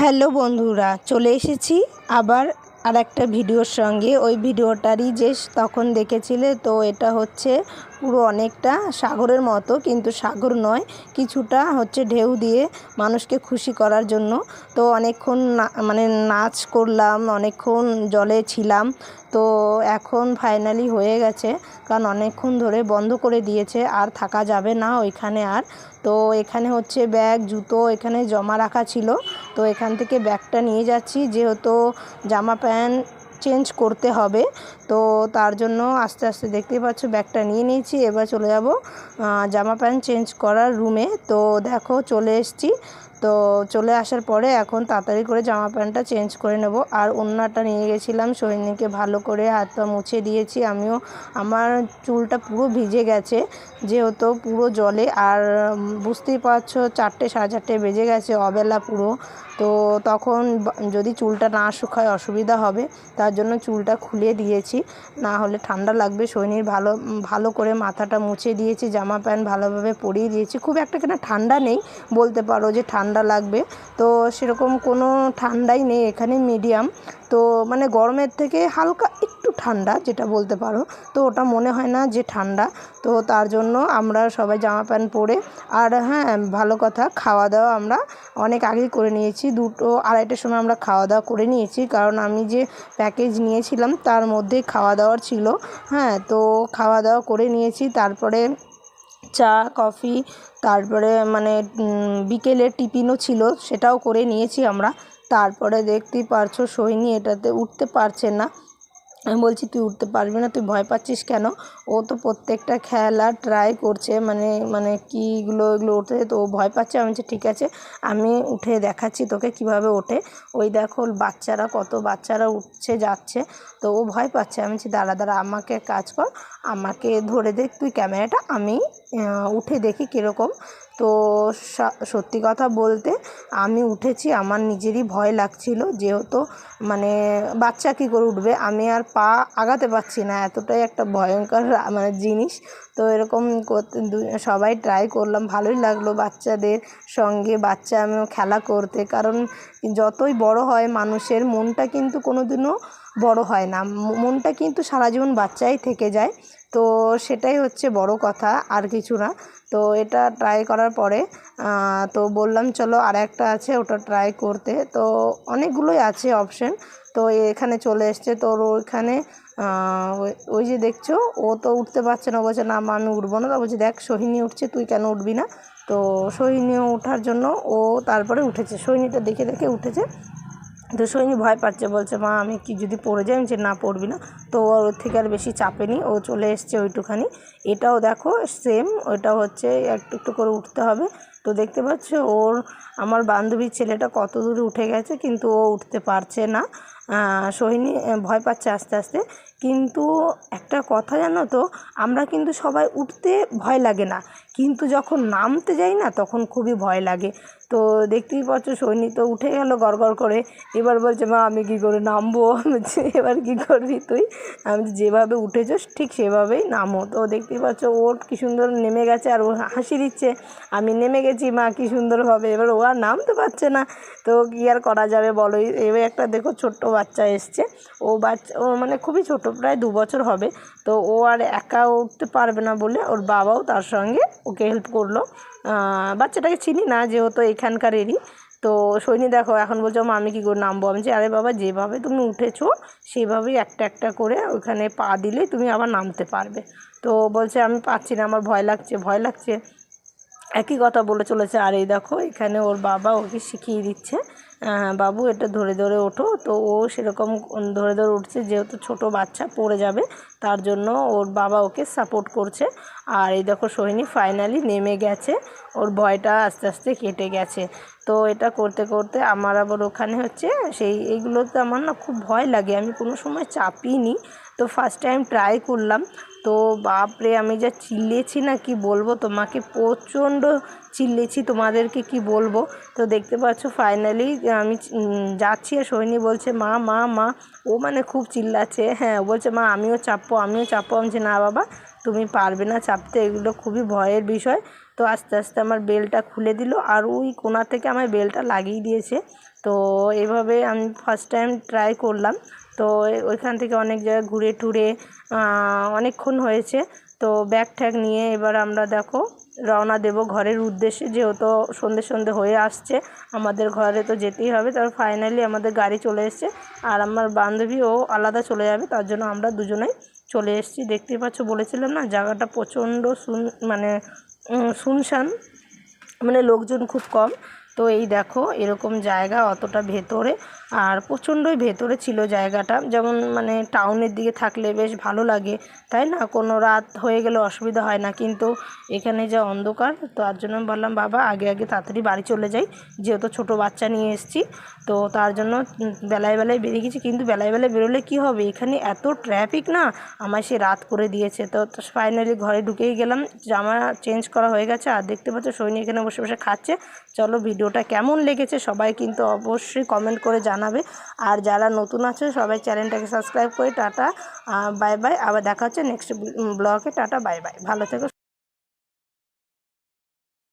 Hello বন্ধুরা, চলে এসেছি আবার আর একটা ভিডিওর সঙ্গে। ওই ভিডিওটারই যে তখন দেখেছিলে, তো এটা হচ্ছে পুরো অনেকটা সাগরের মতো, কিন্তু সাগর নয়, কিছুটা হচ্ছে ঢেউ দিয়ে মানুষকে খুশি করার জন্য। তো অনেকক্ষণ মানে নাচ করলাম, অনেকক্ষণ জলে ছিলাম, তো এখন ফাইনালি হয়ে গেছে, কারণ অনেকক্ষণ ধরে বন্ধ করে দিয়েছে, আর থাকা যাবে না ওইখানে আর। তো এখানে হচ্ছে ব্যাগ, জুতো এখানে জমা রাখা ছিল, তো এখান থেকে ব্যাগটা নিয়ে যাচ্ছি, যেহেতু জামা প্যান্ট চেঞ্জ করতে হবে। তো তার জন্য আস্তে আস্তে দেখতেই পাচ্ছ ব্যাগটা নিয়ে নিয়েছি। এবার চলে যাব জামা প্যান্ট চেঞ্জ করার রুমে তো দেখো চলে এসেছি। তো চলে আসার পরে এখন তাড়াতাড়ি করে জামা প্যান্টটা চেঞ্জ করে নেব। আর ওড়নাটা নিয়ে গেছিলাম সৈনিকে ভালো করে হাত পা মুছে দিয়েছি। আমিও, আমার চুলটা পুরো ভিজে গেছে, যেহেতু পুরো জলে। আর বুঝতেই পারছ, চারটে, সাড়ে চারটে বেজে গেছে, অবেলা পুরো। তো তখন যদি চুলটা না শুকায় অসুবিধা হবে, তার জন্য চুলটা খুলে দিয়েছি। না হলে ঠান্ডা লাগবে সৈনির ভালো ভালো করে মাথাটা মুছে দিয়েছি, জামা প্যান্ট ভালোভাবে পরিয়ে দিয়েছি। খুব একটা কেন ঠান্ডা নেই, বলতে পারো যে ঠান্ডা লাগবে। তো সেরকম কোনো ঠান্ডাই নেই এখানে মিডিয়াম তো মানে গরমের থেকে হালকা একটু ঠান্ডা যেটা বলতে পারো। তো ওটা মনে হয় না যে ঠান্ডা। তো তার জন্য আমরা সবাই জামা প্যান্ট পরে, আর হ্যাঁ ভালো কথা খাওয়া দাওয়া আমরা অনেক আগেই করে নিয়েছি। দুটো আড়াইটার সময় আমরা খাওয়া দাওয়া করে নিয়েছি। কারণ আমি যে প্যাকেজ নিয়েছিলাম, তার মধ্যে খাওয়া দাওয়ার ছিল। হ্যাঁ তো খাওয়া দাওয়া করে নিয়েছি। তারপরে চা কফি তারপরে মানে উম, বিকেলের টিফিনও ছিল সেটাও করে নিয়েছি আমরা। তারপরে দেখতেই পারছ সোহিনী এটাতে উঠতে পারছে না। আমি বলছি তুই উঠতে পারবি না তুই ভয় পাচ্ছিস কেন? ও তো প্রত্যেকটা খেলা ট্রাই করছে মানে মানে কীগুলো এগুলো উঠে তো ও ভয় পাচ্ছে। আমি বলছি ঠিক আছে আমি উঠে দেখাচ্ছি তোকে কীভাবে ওঠে। ওই দেখো বাচ্চারা কত বাচ্চারা উঠছে যাচ্ছে তো ও ভয় পাচ্ছে। আমি বলছি দাঁড়া দাঁড়া আমাকে কাজ কর আমাকে ধরে দেখ তুই ক্যামেরাটা আমি উঠে দেখি কীরকম। তো সত্যি কথা বলতে আমি উঠেছি, আমার নিজেরই ভয় লাগছিল যেহেতু মানে বাচ্চা কী করে উঠবে, আমি আর পা আগাতে পারছি না, এতটাই একটা ভয়ঙ্কর মানে জিনিস। তো এরকম করতে সবাই ট্রাই করলাম, ভালোই লাগল বাচ্চাদের সঙ্গে, বাচ্চা আমিও খেলা করতে, কারণ যতই বড় হয় মানুষের, মনটা কিন্তু কোনো দিনও বড় হয় না। মনটা কিন্তু সারা জীবন বাচ্চাই থেকে যায়। তো সেটাই হচ্ছে বড় কথা, আর কিছু না। তো এটা ট্রাই করার পরে তো বললাম, চলো আর একটা আছে, ওটা ট্রাই করতে। তো অনেকগুলোই আছে অপশন তো এখানে চলে এসছে, তোর ওইখানে ওই- যে দেখছ, ও তো উঠতে পারছে না। বলছে, না আমি উঠবো না। তা বলছে, দেখ, সোহিনী উঠছে, তুই কেন উঠবি না? তো সোহিনীও ওঠার জন্য ও তারপরে উঠেছে। সোহিনীটা দেখে দেখে উঠেছে। তো সৈনী ভয় পাচ্ছে, বলছে, মা, আমি কি যদি পড়ে যাই? যে না, পড়বি না। তো ওর থেকে আর বেশি চাপেনি ও চলে এসছে ওইটুখানি। এটাও দেখো সেম ওটা হচ্ছে একটু একটু করে উঠতে হবে। তো দেখতে পাচ্ছ, ওর, আমার বান্ধবীর ছেলেটা কত দূরে উঠে গেছে, কিন্তু ও উঠতে পারছে না। সোহিনী ভয় পাচ্ছে আস্তে আস্তে। কিন্তু একটা কথা জানো তো, আমরা কিন্তু সবাই উঠতে ভয় লাগে না। কিন্তু যখন নামতে যাই না, তখন খুবই ভয় লাগে। তো দেখতেই পাচ্ছ সৈনী তো উঠে গেল গড়গড় করে। এবার বলছে, মা, আমি কী করে নামবো? এবার কী করবি তুই? আমি যেভাবে উঠেছো ঠিক সেভাবেই নামো। তো দেখতেই পাচ্ছ ওর কী সুন্দর নেমে গেছে আর ও হাসি দিচ্ছে। আমি নেমে গেছি, মা, কী সুন্দরভাবে এবার ও আর নামতে পারছে না। তো কী আর করা যাবে বলো? এবার একটা দেখো ছোট্ট বাচ্চা এসছে। ও বাচ্চা, ও মানে খুবই ছোট, প্রায় দু বছর হবে। তো ও আর একা উঠতে পারবে না বলে ওর বাবাও তার সঙ্গে ওকে হেল্প করল। বাচ্চাটাকে চিনি না, যেহেতু এখানকারেরই তো সৈনি দেখো, এখন বলছো আমি কী করে নামবো? আমি যে আরে বাবা, যেভাবে তুমি উঠেছো সেইভাবেই একটা একটা করে ওখানে পা দিলে তুমি আবার নামতে পারবে। তো বলছে, আমি পাচ্ছি না, আমার ভয় লাগছে ভয় লাগছে। একই কথা বলে চলেছে। আর এই দেখো, এখানে ওর বাবা ওকে শিখিয়ে দিচ্ছে। বাবু, এটা ধরে ধরে ওঠো। তো ও সেরকম ধরে ধরে উঠছে, যেহেতু ছোট বাচ্চা, পড়ে যাবে। তার জন্য ওর বাবা ওকে সাপোর্ট করছে। আর এই দেখো, সোহিনী ফাইনালি নেমে গেছে। ওর ভয়টা আস্তে আস্তে কেটে গেছে। তো এটা করতে করতে আমার আবার ওখানে হচ্ছে, সেই এইগুলোতে আমার না খুব ভয় লাগে। আমি কোনো সময় চাপিনি। তো ফার্স্ট টাইম ট্রাই করলাম। তো বাপরে, আমি যা চিল্লেছি না কি বলব? তোমাকে প্রচণ্ড চিল্লেছি, তোমাদেরকে কি বলব? তো দেখতে পাচ্ছ ফাইনালি আমি যাচ্ছি আর সৈনী বলছে, মা মা মা। ও মানে খুব চিল্লাচ্ছে হ্যাঁ বলছে, মা, আমিও চাপবো আমিও চাপবো। আমি না বাবা, তুমি পারবে না চাপতে, এগুলো খুবই ভয়ের বিষয়। তো আস্তে আস্তে আমার বেলটা খুলে দিল, আর ওই কোণা থেকে আমার বেলটা লাগিয়ে দিয়েছে। তো এইভাবে আমি ফার্স্ট টাইম ট্রাই করলাম। তো ওইখান থেকে অনেক জায়গায় ঘুরে টুরে অনেকক্ষণ হয়েছে। তো ব্যাগ ট্যাগ নিয়ে এবার আমরা দেখো, রওনা দেব ঘরের উদ্দেশ্যে। যেহেতু সন্ধে সন্ধে হয়ে আসছে, আমাদের ঘরে তো যেতেই হবে। তারপর ফাইনালি আমাদের গাড়ি চলে এসছে। আর আমার বান্ধবী ও আলাদা চলে যাবে, তার জন্য আমরা দুজনেই চলে এসেছি। দেখতেই পাচ্ছ, বলেছিলাম না, জায়গাটা প্রচণ্ড শুন মানে শুনশান। মানে লোকজন খুব কম। তো এই দেখো এরকম জায়গা অতটা ভেতরে আর প্রচণ্ডই ভেতরে ছিল জায়গাটা। যেমন মানে টাউনের দিকে থাকলে বেশ ভালো লাগে, তাই না? কোনো রাত হয়ে গেলে অসুবিধা হয় না, কিন্তু এখানে যা অন্ধকার, তার জন্য বললাম, বাবা, আগে আগে তাড়াতাড়ি বাড়ি চলে যাই। যেহেতু ছোটো বাচ্চা নিয়ে এসেছি, তো তার জন্য বেলায় বেলায় বেরিয়ে গেছি। কিন্তু বেলায় বেলায় বেরোলে কী হবে? এখানে এত ট্রাফিক না? আমায় সে রাত করে দিয়েছে। তো ফাইনালি ঘরে ঢুকেই গেলাম। জামা চেঞ্জ করা হয়ে গেছে। আর দেখতে পাচ্ছ, সৈনী এখানে বসে বসে খাচ্ছে। চলো ভিডিওটা কেমন লেগেছে সবাই কিন্তু অবশ্যই কমেন্ট করে জানাবে। আর যারা নতুন আছে, সবাই চ্যানেলটাকে সাবস্ক্রাইব করে টাটা বাই বাই। আবার দেখা হচ্ছে নেক্সট ব্লগে। Tata, bye bye. ভালো থেকো